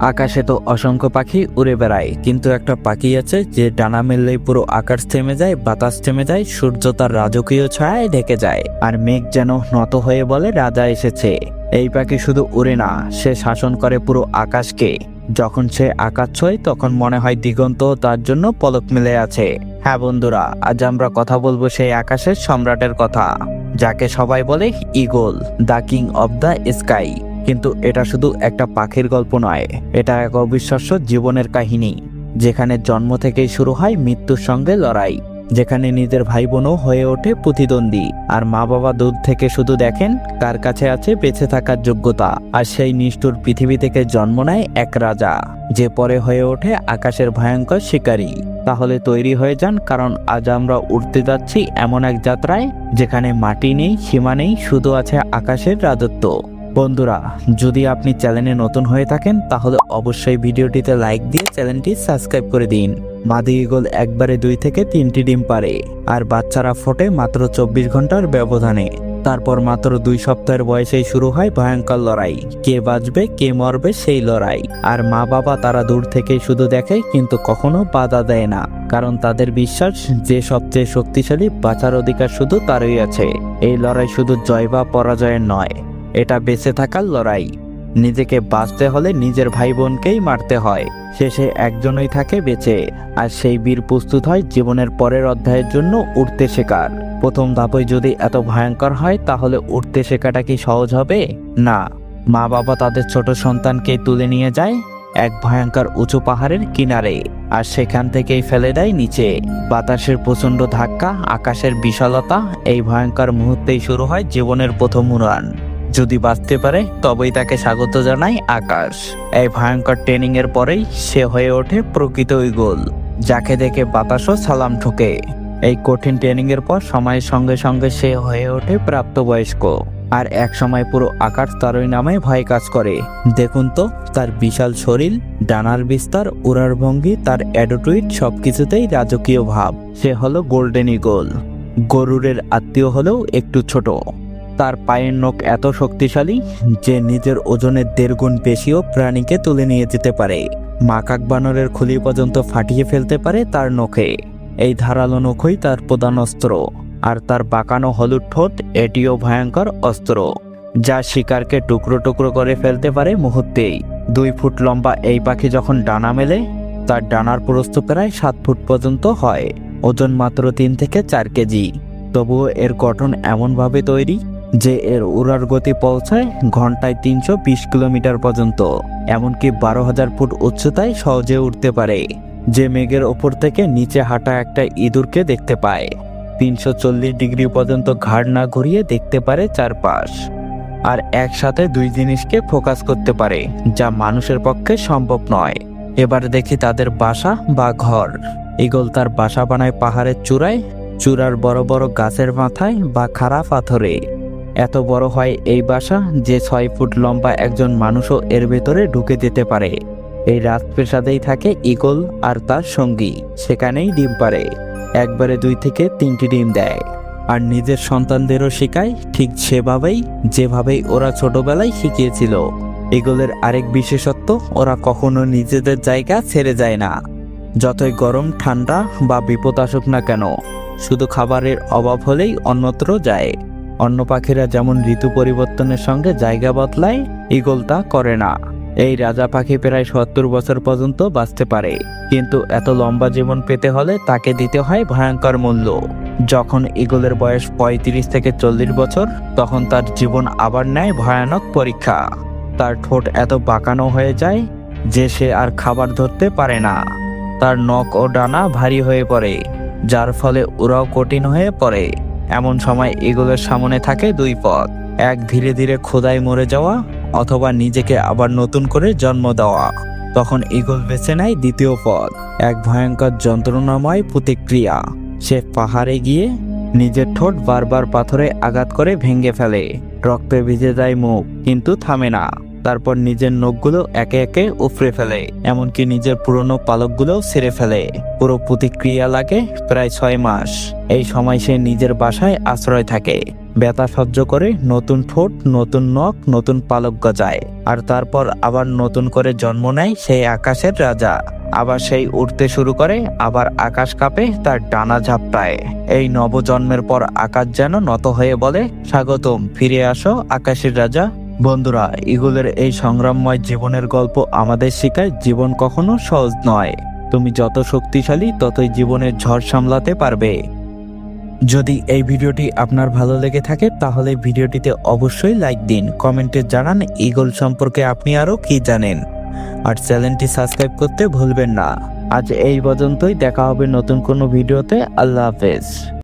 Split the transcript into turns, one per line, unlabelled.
আকাশে তো অসংখ্য পাখি উড়ে বেড়ায়, কিন্তু একটা পাখি আছে যে ডানা মেললেই পুরো আকাশ থেমে যায়, বাতাস থেমে যায়, সূর্য তার রাজকীয় ছায়ায় ঢেকে যায়, আর মেঘ যেন নত হয়ে বলে রাজা এসেছে। এই পাখি শুধু উড়ে না, সে শাসন করে পুরো আকাশকে। যখন সে আকাশ ছয়, তখন মনে হয় দিগন্ত তার জন্য পলক মিলে আছে। হ্যাঁ বন্ধুরা, আজ আমরা কথা বলব সেই আকাশের সম্রাটের কথা, যাকে সবাই বলে eagle, the king of the sky. কিন্তু এটা শুধু একটা পাখির গল্প নয়, এটা এক অবিশ্বাস্য জীবনের কাহিনী, যেখানে জন্ম থেকেই শুরু হয় মৃত্যুর সঙ্গে লড়াই, যেখানে নিজের ভাই বোনও হয়ে ওঠে প্রতিদ্বন্দ্বী, আর মা বাবা দূর থেকে শুধু দেখেন কার কাছে আছে বেঁচে থাকার যোগ্যতা, আর সেই নিষ্ঠুর পৃথিবী থেকে জন্ম নেয় এক রাজা, যে পরে হয়ে ওঠে আকাশের ভয়ঙ্কর শিকারী। তাহলে তৈরি হয়ে যান, কারণ আজ আমরা উঠতে যাচ্ছি এমন এক যাত্রায়, যেখানে মাটি নেই, সীমা নেই, শুধু আছে আকাশের রাজত্ব। বন্ধুরা, যদি আপনি চ্যানেলে নতুন হয়ে থাকেন, তাহলে অবশ্যই ভিডিওটিতে লাইক দিয়ে চ্যানেলটি সাবস্ক্রাইব করে দিন। মাদি ইগল একবারে দুই থেকে তিনটি ডিম পারে, আর বাচ্চারা ফোটে মাত্র চব্বিশ ঘণ্টার ব্যবধানে। তারপর মাত্র দুই সপ্তাহের বয়সেই শুরু হয় ভয়ঙ্কর লড়াই। কে বাঁচবে, কে মরবে সেই লড়াই। আর মা বাবা তারা দূর থেকেই শুধু দেখে, কিন্তু কখনো বাধা দেয় না। কারণ তাদের বিশ্বাস, যে সবচেয়ে শক্তিশালী বাঁচার অধিকার শুধু তারই আছে। এই লড়াই শুধু জয় বা পরাজয়ের নয়। এটা বেঁচে থাকার লড়াই। নিজেকে বাঁচতে হলে নিজের ভাই বোনকেই মারতে হয়। শেষে একজনই থাকে বেঁচে, আর সেই বীর প্রস্তুত হয় জীবনের পরের অধ্যায়ের জন্য উঠতে শেখার। প্রথম ধাপই যদি এত ভয়ঙ্কর হয়, তাহলে উঠতে শেখাটা কি সহজ হবে? না। মা বাবা তাদের ছোট সন্তানকে তুলে নিয়ে যায় এক ভয়ঙ্কর উঁচু পাহাড়ের কিনারে, আর সেখান থেকেই ফেলে দেয় নিচে। বাতাসের প্রচণ্ড ধাক্কা, আকাশের বিশালতা, এই ভয়ঙ্কর মুহূর্তেই শুরু হয় জীবনের প্রথম উড়ান। যদি বাঁচতে পারে, তবেই তাকে স্বাগত জানায় আকাশ। এই ভয়ঙ্কর ট্রেনিং এর পরেই সে হয়ে ওঠে প্রকৃত ইগল যাকে দেখে বাতাসও সালাম ঠোকে। এই কঠিন ট্রেনিং এর পর সময়ের সঙ্গে সঙ্গে সে হয়ে ওঠে প্রাপ্তবয়স্ক, আর এক সময় পুরো আকাশ তারই নামে ভয় কাজ করে। দেখুন তো, তার বিশাল শরীর, ডানার বিস্তার, উড়ার ভঙ্গি, তার অ্যাডোটুইট সবকিছুতেই রাজকীয় ভাব। সে হলো গোল্ডেন ইগল গরুরের আত্মীয় হলেও একটু ছোট। তার পায়ের নখ এত শক্তিশালী যে নিজের ওজনের দেড়গুণ বেশিও প্রাণীকে তুলে নিয়ে যেতে পারে। মাকাক বানরের খুলি পর্যন্ত ফাটিয়ে ফেলতে পারে তার নখে। এই ধারালো নখই তার প্রধান অস্ত্র, আর তার বাঁকানো হলুদ ঠোঁট এটিও ভয়ঙ্কর অস্ত্র, যা শিকারকে টুকরো টুকরো করে ফেলতে পারে মুহূর্তেই। দুই ফুট লম্বা এই পাখি যখন ডানা মেলে, তার ডানার প্রস্থ প্রায় সাত ফুট পর্যন্ত হয়, ওজন মাত্র তিন থেকে চার কেজি। তবুও এর গঠন এমনভাবে তৈরি যে এর উড়ার গতি পৌঁছায় ঘন্টায় তিনশো বিশ কিলোমিটার পর্যন্ত। এমনকি বারো হাজার ফুট উচ্চতায় সহজে উঠতে পারে। যে মেঘের ওপর থেকে নিচে হাঁটা একটা ইঁদুরকে দেখতে পায়। তিনশো চল্লিশ ডিগ্রি পর্যন্ত ঘাড় না ঘুরিয়ে দেখতে পারে চারপাশ। আর একসাথে দুই জিনিসকে ফোকাস করতে পারে, যা মানুষের পক্ষে সম্ভব নয়। এবার দেখি তাদের বাসা বা ঘর। ইগল তার বাসা বানায় পাহাড়ের চূড়ায়, চূড়ার বড় বড় গাছের মাথায় বা খাড়া পাথরে। এত বড় হয় এই বাসা যে ছয় ফুট লম্বা একজন মানুষও এর ভেতরে ঢুকে যেতে পারে। এই রাজপ্রাসাদেই থাকে ইগল আর তার সঙ্গী। সেখানেই ডিম পারে একবারে দুই থেকে তিনটি ডিম দেয়। আর নিজের সন্তানদেরও শেখায় ঠিক সেভাবেই, যেভাবেই ওরা ছোটবেলায় শিখিয়েছিল। ইগলের আরেক বিশেষত্ব, ওরা কখনো নিজেদের জায়গা ছেড়ে যায় না। যতই গরম, ঠান্ডা বা বিপদ আসুক না কেন, শুধু খাবারের অভাব হলেই অন্যত্র যায়। অন্য পাখিরা যেমন ঋতু পরিবর্তনের সঙ্গে জায়গা বদলায় ইগল তা করে না। এই রাজা পাখি প্রায় সত্তর বছর পর্যন্ত বাঁচতে পারে। কিন্তু এত লম্বা জীবন পেতে হলে তাকে দিতে হয় ভয়ঙ্কর মূল্য। যখন ইগলের বয়স পঁয়ত্রিশ থেকে চল্লিশ বছর, তখন তার জীবন আবার নেয় ভয়ানক পরীক্ষা। তার ঠোঁট এত বাঁকানো হয়ে যায় যে সে আর খাবার ধরতে পারে না। তার নখ ও ডানা ভারী হয়ে পড়ে, যার ফলে ওরাও কঠিন হয়ে পড়ে। এমন সময় এগুলোর সামনে থাকে দুই পথ। এক ধীরে ধীরে খোদায় মরে যাওয়া অথবা নিজেকে আবার নতুন করে জন্ম দেওয়া। তখন ইগল বেছে নেয় দ্বিতীয় পথ। এক ভয়ঙ্কর যন্ত্রণাময় প্রতিক্রিয়া। সে পাহাড়ে গিয়ে নিজের ঠোঁট বারবার পাথরে আঘাত করে ভেঙে ফেলে। রক্তে ভিজে যায় মুখ, কিন্তু থামে না। তারপর নিজের নখগুলো একে একে উফরে ফেলে, এমনকি নিজের পুরনো পালকগুলোও ছেড়ে ফেলে। পুরো প্রতিক্রিয়া লাগে প্রায় ছয় মাস। এই সময় সে নিজের বাসায় আশ্রয় থাকে। ব্যথা সহ্য করে নতুন ঠোঁট, নতুন নখ, নতুন পালক গজায়। আর তারপর আবার নতুন করে জন্ম নেয় সেই আকাশের রাজা। আবার সেই উঠতে শুরু করে, আবার আকাশ কাঁপে, তার ডানা ঝাপটায়। এই নবজন্মের পর আকাশ যেন নত হয়ে বলে, স্বাগতম, ফিরে আসো, আকাশের রাজা বন্ধুরা ইগুলের এই সংগ্রামময় জীবনের গল্প আমাদের শেখায় জীবন কখনো সহজ নয়। তুমি যত শক্তিশালী, ততই জীবনের ঝড় সামলাতে পারবে। যদি এই ভিডিওটি আপনার ভালো লেগে থাকে, তাহলে ভিডিওটিতে অবশ্যই লাইক দিন, কমেন্টে জানান ইগল সম্পর্কে আপনি আরও কি জানেন। আর চ্যানেলটি সাবস্ক্রাইব করতে ভুলবেন না। আজ এই পর্যন্তই, দেখা হবে নতুন কোনো ভিডিওতে। আল্লাহ হাফেজ।